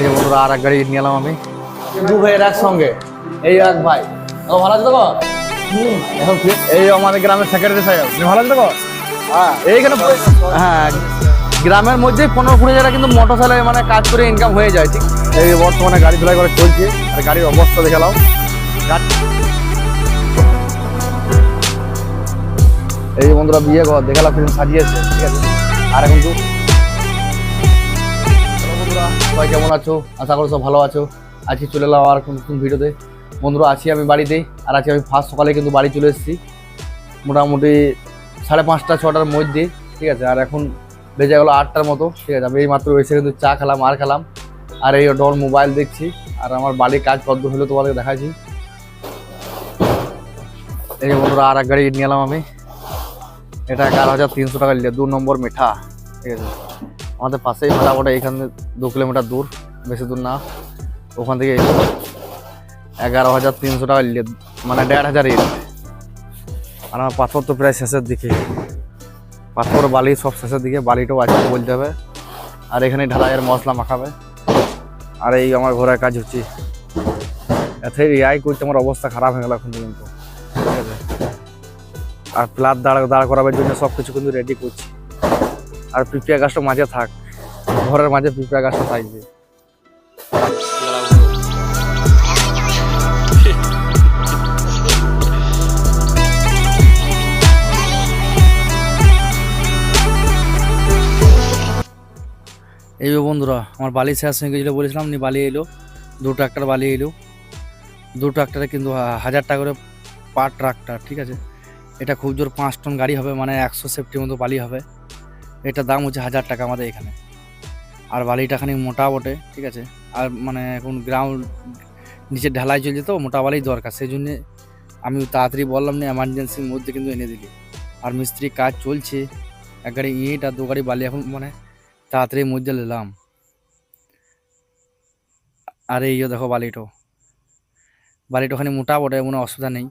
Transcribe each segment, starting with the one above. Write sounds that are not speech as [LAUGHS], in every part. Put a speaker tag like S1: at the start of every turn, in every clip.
S1: এই যে বন্ধুরা আর এক গাড়ি নিয়ে এলাম আমি। দু ভাইয়ের একসঙ্গে। এই এক ভাই। ও ভালো আছে তো? এখন এই আমাদের গ্রামের সেক্রেটারি সাহেব। তুমি ভালো আছে তো? হ্যাঁ এইখানে হ্যাঁ গ্রামের মধ্যেই পনেরো কুড়ি হাজার কিন্তু মোটর সাইকেলে মানে কাজ করে ইনকাম হয়ে যায় ঠিক? এই বর্তমানে গাড়ি ধুলাই করে চলছে আর গাড়ির অবস্থা দেখে নাও। এই বন্ধুরা বিয়ে ঘর দেখালাম ফিল্ম সাজিয়েছে ঠিক আছে? আর এখন সবাই কেমন আছো? আশা করো সব ভালো আছো। আজকে চলে এলাম আর নতুন ভিডিওতে। বন্ধুরা, আছি আমি বাড়িতেই আর আজকে আমি ফার্স্ট সকালে কিন্তু বাড়ি চলে এসেছি। মোটামুটি সাড়ে পাঁচটা, ছটার মধ্যে, ঠিক আছে? আর এখন বেজে গেলো আটটার মতো, ঠিক আছে? আমি এই মাত্র এসে কিন্তু চা খেলাম, আর খেলাম। আর এই ডর মোবাইল দেখছি, আর আমার বাড়ির কাজ কত হলো তোমাদেরকে দেখাচ্ছি। এই বন্ধুরা, আর এক গাড়ি নিয়ে এলাম আমি। এটা এগারো হাজার তিনশো টাকা নিলে দু নম্বর মিঠা, ঠিক আছে? আমাদের পাশেই মোটামুটি এখান দু কিলোমিটার দূর, বেশি দূর না। ওখান থেকে এগারো হাজার তিনশো টাকা মানে দেড় হাজার ইট আর আমার পাথর তো প্রায় শেষের দিকে। পাথর, বালি সব শেষের দিকে, বালিটাও আছে বলতে হবে। আর এখানে ঢালাইয়ের মশলা মাখাবে। আর এই আমার ঘোরার কাজ হচ্ছে। এতে রিয়াই করতে আমার অবস্থা খারাপ হয়ে গেল এখন পর্যন্ত। ঠিক আছে? আর প্লাট দাঁড় দাঁড় করাবার জন্য সব কিছু কিন্তু রেডি করছি। আর পিপিয়া গাছটা মাঝে থাক, ঘরের মাঝে পিপিয়া গাছটা থাকবে। এই বন্ধুরা, আমার বালি শেষ হয়ে গেছিল বলেছিলাম নি বালি এলো দু ট্রাক্টর বালি এলো। দু ট্রাক্টরে কিন্তু হাজার টাকা করে পার ট্রাক্টর, ঠিক আছে? এটা খুব জোর পাঁচ টন গাড়ি হবে মানে একশো সেফটির মতো বালি হবে। এটার দাম হচ্ছে হাজার টাকা আমাদের এখানে। আর বালিটা খানিক মোটা বটে, ঠিক আছে? আর মানে এখন গ্রাউন্ড নিচে ঢালাই চলছে তো, মোটা বালি দরকার। সেই জন্যে আমি তাড়াতাড়ি বললাম না এমার্জেন্সির মধ্যে কিন্তু এনে দিলি। আর মিস্ত্রি কাজ চলছে এক গাড়ি ইট আর দু গাড়ি বালি এখন মানে তাড়াতাড়ির মধ্যে নিলাম। আর এই দেখো বালিটো। বালিটা ওখানে মোটা বটে, কোনো অসুবিধা নেই।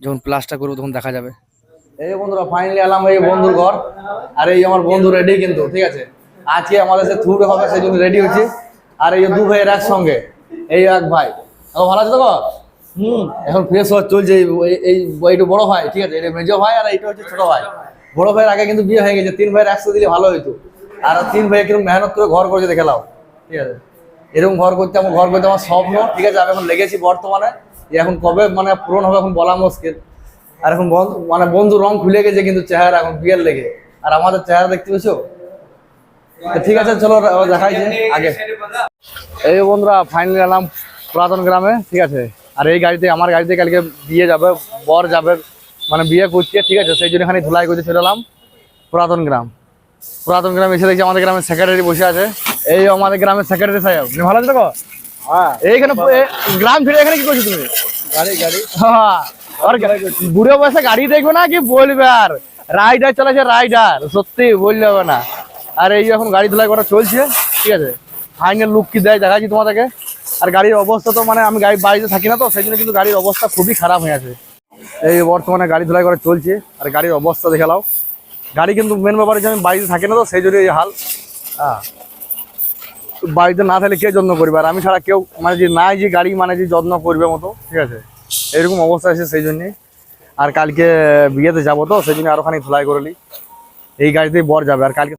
S1: যখন প্লাস্টার করব তখন দেখা যাবে। এই বন্ধুরা ফাইনালি এলাম এই বন্ধুর ঘর। আর এই আমার বন্ধু রেডি কিন্তু, ঠিক আছে? আজকে আমাদের সে থ্রুড হবে, সেই জন্য রেডি হচ্ছে আর এই দু ভাইয়ের একসঙ্গে, এই এক ভাই। ও ভালো আছে তো হুম, এখন ফ্রেশ হওয়া চলছে, এই এই এইটা বড় ভাই, ঠিক আছে? এটা মেজো ভাই আর এইটা হচ্ছে ছোট ভাই। বড় ভাইয়ের আগে কিন্তু বিয়ে হয়ে গেছে, তিন ভাইয়ের একসাথে দিলে ভালো হইতো। আর তিন ভাই কিন্তু মেহনত করে ঘর করেছে, দেখে নাও। ঠিক আছে? এরকম ঘর করতে আমার, ঘর করতে আমার স্বপ্ন, ঠিক আছে? আমি এখন লেগেছি বর্তমানে। যে এখন কবে মানে পূরণ হবে এখন বলা মুশকিল। আর এখন বন্ধু মানে বন্ধু রং খুলে গেছে কিন্তু চেহারা এখন বিয়ের লেগে। আর আমাদের চেহারা দেখতে পেয়েছ তো ঠিক আছে চলো দেখাই যে আগে। এই বন্ধুরা ফাইনালি এলাম পুরাতন গ্রামে ঠিক আছে? আর এই গাড়িতে আমার গাড়িতে কালকে বিয়ে যাবে বর যাবে মানে বিয়ে করছে ঠিক আছে? সেই জন্য এখানে ধুলাই করতে চলে এলাম পুরাতন গ্রাম। পুরাতন গ্রামে এসে দেখছি আমাদের গ্রামের সেক্রেটারি বসে আছে। এই আমাদের গ্রামের সেক্রেটারি সাহেব। তুমি ভালো আছো গো?
S2: হ্যাঁ।
S1: এইখানে গ্রাম ফিরে এখানে কি করছ তুমি?
S2: গাড়ি গাড়ি।
S1: হ্যাঁ, আর বুড়ো বয়সে গাড়ি দেখবে না কি বলবে আর? রাইডার চালাচ্ছে রাইডার সত্যি বললে হবে না। আর এই এখন গাড়ি ধুলাই করা চলছে, ঠিক আছে? ফাইনাল লুক কি দেয় দেখাচ্ছি তোমাদেরকে। আর গাড়ির অবস্থা তো মানে আমি গাড়ি বাড়িতে থাকি না তো, সেই জন্য কিন্তু গাড়ির অবস্থা খুবই খারাপ হয়ে আছে। এই বর্তমানে গাড়ি ধুলাই করা চলছে, আর গাড়ির অবস্থা দেখে নাও। গাড়ি কিন্তু মেন ব্যাপারে হচ্ছে আমি বাড়িতে থাকি না তো, সেই জন্য এই হাল। হ্যাঁ বাড়িতে না থাকলে কে যত্ন করবে? আর আমি ছাড়া কেউ মানে যে নাই যে গাড়ি মানে যে যত্ন করবে মতো, ঠিক আছে? এরকম অবস্থা আছে সেই জন্যে। আর কালকে বিয়েতে যাব তো, সেই জন্য আরও খানিক ধুলাই করে এই গাড়িতেই বর যাবে, আর কালকে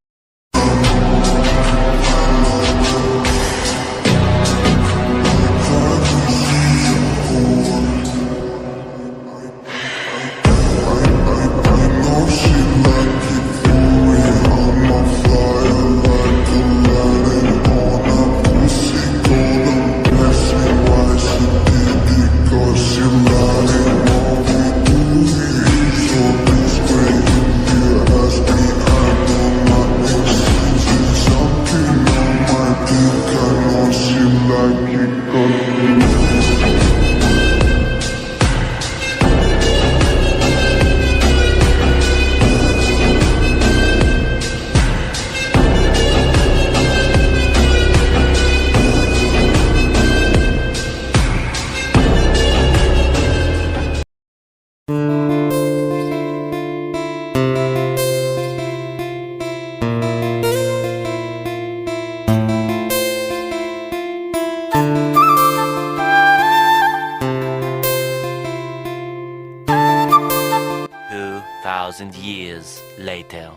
S2: later.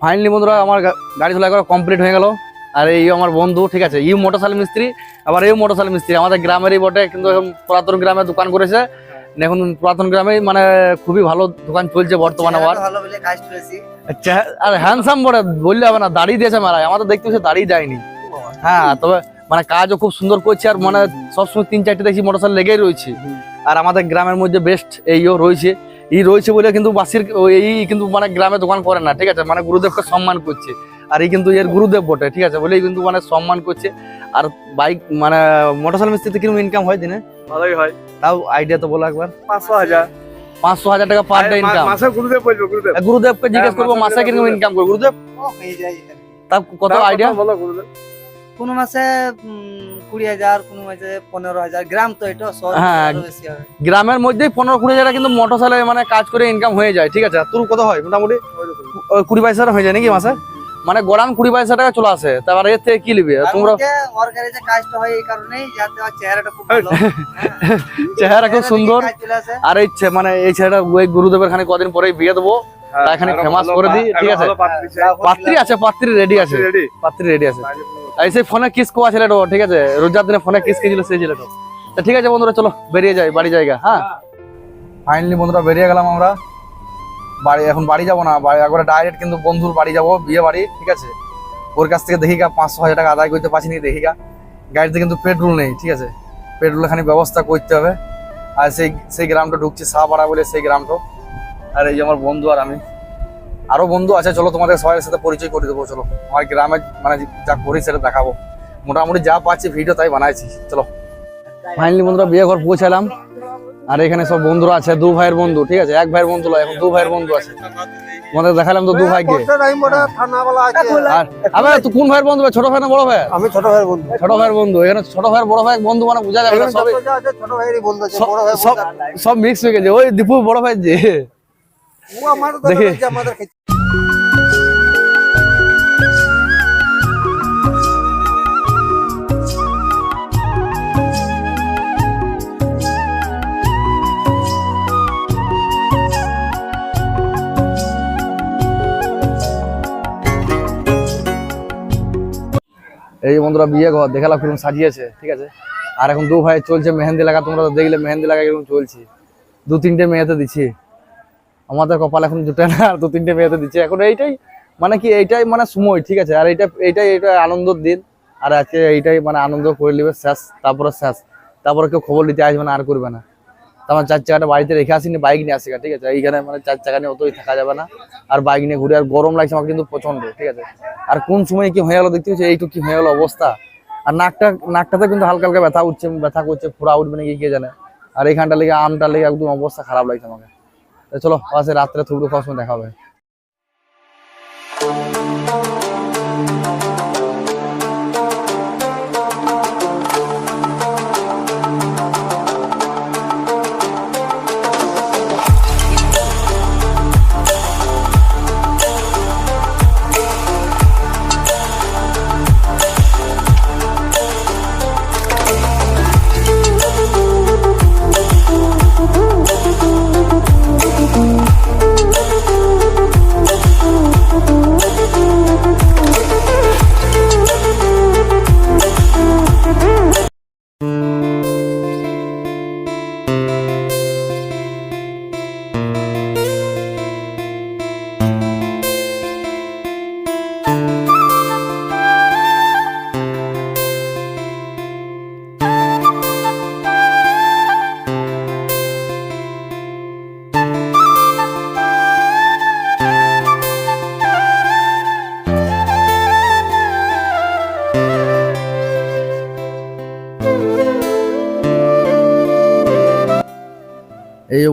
S1: ফাইনালি বন্ধুরা আমার গাড়ি ধোলা করা কমপ্লিট হয়ে গেল। আর এই আমার বন্ধু ঠিক আছে ইউ মোটরসাইকেল মিস্ত্রি আবার এই মোটরসাইকেল মিস্ত্রি আমাদের গ্রামেরই বটে কিন্তু এখন পুরাতন গ্রামে দোকান করেছে। এখন পুরাতন গ্রামে মানে খুবই ভালো দোকান চলছে বর্তমানে আবার।
S3: ভালো বলে কাজ করেছি।
S1: চেহারা- আর হ্যান্ডসাম বটে বললে হবে না দাঁড়িয়ে দিয়েছে মারা আমাদের দেখতে সে দাঁড়িয়ে যায়নি। হ্যাঁ তবে মানে কাজও খুব সুন্দর করছে আর মানে সবসময় তিন চারটে দেখছি মোটরসাইকেল লেগেই রয়েছে। আর আমাদের গ্রামের মধ্যে বেস্ট এইও রয়েছে। এই রয়েছে বলে কিন্তু বাসির এই কিন্তু মানে গ্রামে দোকান করে না ঠিক আছে? মানে গুরুদেবকে সম্মান করছে। আর এই কিন্তু এর গুরুদেব বটে ঠিক আছে? বলেই কিন্তু মানে সম্মান করছে। আর বাইক মানে মোটরসাইকেল মিস্ত্রিতে কীরকম ইনকাম হয় দিনে?
S4: ভালোই হয়।
S1: তাও আইডিয়া তো বলো একবার।
S4: পাঁচশো হাজার।
S1: পাঁচশো হাজার টাকা পার ডে ইনকাম
S4: মাসে গুরুদেব বলব গুরুদেব।
S1: গুরুদেবকে জিজ্ঞেস
S4: হ্যাঁ,
S1: করব
S4: মাসে
S1: মাসে কীরকম ইনকাম করব গুরুদেব?
S3: ও হয়ে যায় এখানে।
S1: তা কত আইডিয়া
S4: বলো গুরুদেব।
S3: কোনো মাসে কুড়ি হাজার কোনো মাসে পনেরো হাজার গ্রাম তো এটা
S1: হ্যাঁ। গ্রামের মধ্যেই পনেরো কুড়ি হাজার কিন্তু মোটর সাইকেলে মানে কাজ করে ইনকাম হয়ে যায় ঠিক আছে? তোর কত হয়? মোটামুটি কুড়ি বাইশ হাজার হয়ে যায় নাকি মাসে? মানে গড়ান কুড়ি বাইশ টাকা চলে আসে তারপর এর থেকে কি নিবে? তোমরা
S3: হয় চেহারাটা খুব হ্যাঁ। [LAUGHS]
S1: চেহারা খুব সুন্দর। আর এই মানে এই ছেলেটা ওই গুরুদেবের খানে কদিন পরেই বিয়ে দেবো। তা এখানে famous করে দিই, ঠিক আছে? পাত্রী আছে পাত্রী রেডি আছে। পাত্রী রেডি আছে। এই সেই ফোনে কিস কোয়া ছেলেটা ঠিক আছে? রোজার দিনে ফোনে কিস খেয়েছিল সেই ছেলেটা তা ঠিক আছে বন্ধুরা চলো বেরিয়ে যাই বাড়ি জায়গা হ্যাঁ? ফাইনালি বন্ধুরা বেরিয়ে গেলাম আমরা। বাড়ি এখন বাড়ি যাব না বাড়ি একবারে ডাইরেক্ট কিন্তু বন্ধুর বাড়ি যাব বিয়ে বাড়ি ঠিক আছে? ওর কাছ থেকে দেখি গা পাঁচশো হাজার টাকা আদায় করতে পারছি নি দেখি গা। গাড়িতে কিন্তু পেট্রোল নেই ঠিক আছে? পেট্রোল খানি ব্যবস্থা করতে হবে। আর সেই সেই গ্রামটা ঢুকছি সাহাপাড়া বলে সেই গ্রামটা। আর এই যে আমার বন্ধু আর আমি। আরও বন্ধু আছে চলো তোমাদের সবার সাথে পরিচয় করে দেবো চলো। আমার গ্রামে মানে যা করি সেটা দেখাবো। মোটামুটি যা পাচ্ছি ভিডিও তাই বানাইছি চলো। ফাইনালি বন্ধুরা বিয়ে ঘর পৌঁছালাম। আর এখানে সব বন্ধুরা আছে দু ভাইয়ের বন্ধু ঠিক আছে? এক ভাইয়ের বন্ধু এখন দু ভাইয়ের বন্ধু আছে। তোমাদের দেখালাম তো দু ভাইকে। আর আবে তুই কোন ভাইয়ের বন্ধু? ভাই? ছোট ভাই না বড় ভাই?
S5: আমি ছোট ভাইয়ের বন্ধু।
S1: ছোট ভাইয়ের বন্ধু। এখানে ছোট ভাইয়ের বড় ভাইয়ের বন্ধু মানে বোঝা যাবে সবই সব- মিক্স হয়ে গেছে। ওই দীপু বড় ভাই যে। দেখি। এই বন্ধুরা বিয়ে ঘর দেখালাম কীরকম সাজিয়েছে ঠিক আছে? আর এখন দু ভাই চলছে মেহেন্দি লাগা তোমরা তো দেখলে মেহেন্দি লাগা কীরকম চলছে। দু তিনটে মেয়েতে দিচ্ছি। আমাদের কপাল এখন জুটে না দু তিনটে মেয়েতে দিচ্ছে। এখন এইটাই মানে কি, এইটাই মানে সময়, ঠিক আছে? আর এইটা, এইটাই এটা আনন্দের দিন। আর আজকে এইটাই মানে আনন্দ করে নেবে, শেষ, তারপরে শেষ। তারপরে কেউ খবর নিতে আসবে না, আর করবে না। তারপর চার চাকাটা বাড়িতে রেখে আসিনি, বাইক নিয়ে আসিগা ঠিক আছে? এইখানে মানে চার চাকা নিয়ে অতই থাকা যাবে না। আর বাইক নিয়ে ঘুরে, আর গরম লাগছে আমার কিন্তু প্রচণ্ড ঠিক আছে? আর কোন সময় কি হয়ে গেলো দেখতে পাচ্ছি, এইটুকু কি হয়ে গেলো অবস্থা? আর নাকটা, নাকটাতে কিন্তু হালকা হালকা ব্যথা উঠছে, ব্যথা করছে ফোড়া উঠবে নাকি কে জানে? আর এইখানটা লেগে, আমটা লেগে একদম অবস্থা খারাপ লাগছে আমাকে। চলো পাশে রাত্রে থুবড়ু সময় দেখা হবে।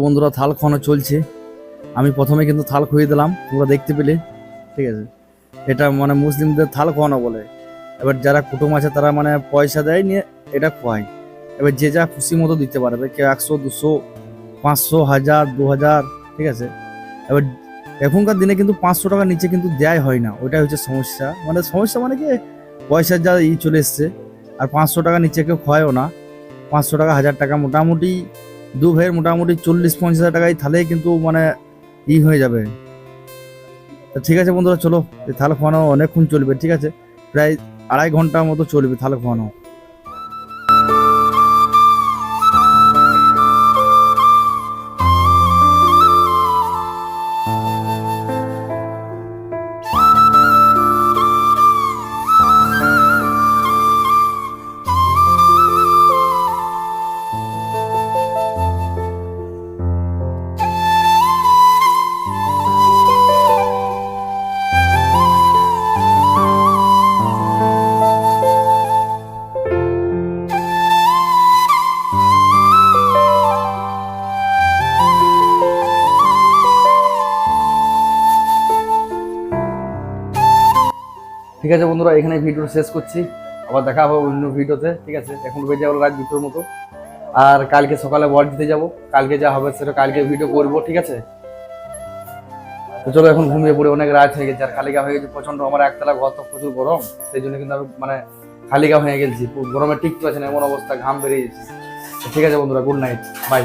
S1: বন্ধুরা, থাল খাওয়ানো চলছে। আমি প্রথমে কিন্তু থাল খুঁয়ে দিলাম, তোমরা দেখতে পেলে। ঠিক আছে? এটা মানে মুসলিমদের থাল খাওয়ানো বলে। এবার যারা কুটুম আছে, তারা মানে পয়সা দেয়, নিয়ে এটা খোয়ায় এবার যে যা খুশি মতো দিতে পারবে, কেউ একশো, দুশো, পাঁচশো, হাজার, দু হাজার, ঠিক আছে? এবার এখনকার দিনে কিন্তু পাঁচশো টাকার নিচে কিন্তু দেয় হয় না। ওইটাই হচ্ছে সমস্যা। মানে সমস্যা মানে কি? পয়সার যা ই চলে এসছে, আর পাঁচশো টাকা নিচে কেউ খোয়ায়ও না। পাঁচশো টাকা, হাজার টাকা মোটামুটি দু ভাইয়ের মোটামুটি চল্লিশ, পঞ্চাশ হাজার টাকায় তাহলেই কিন্তু মানে ই হয়ে যাবে। তা ঠিক আছে বন্ধুরা, চলো থালা খাওয়ানো অনেকক্ষণ চলবে, ঠিক আছে? প্রায় আড়াই ঘণ্টার মতো চলবে থালা খাওয়ানো ঠিক আছে বন্ধুরা, এখানে ভিডিও শেষ করছি। আবার দেখা হবে অন্য ভিডিওতে ঠিক আছে? এখন বেজে যাব রাত দুটোর মতো। আর কালকে সকালে বল দিতে যাব। কালকে যা হবে সেটা কালকে ভিডিও করব, ঠিক আছে? তো চলো এখন ঘুমিয়ে পড়ে, অনেক রাত হয়ে গেছে। আর খালি গা হয়ে গেছে প্রচণ্ড আমার একতলা ঘর তো প্রচুর গরম। সেই জন্য কিন্তু আমি মানে খালি গা হয়ে গেছি। গরমে টিকতে পারছি না, এমন অবস্থা, ঘাম বেরিয়ে গেছে। ঠিক আছে বন্ধুরা গুড নাইট বাই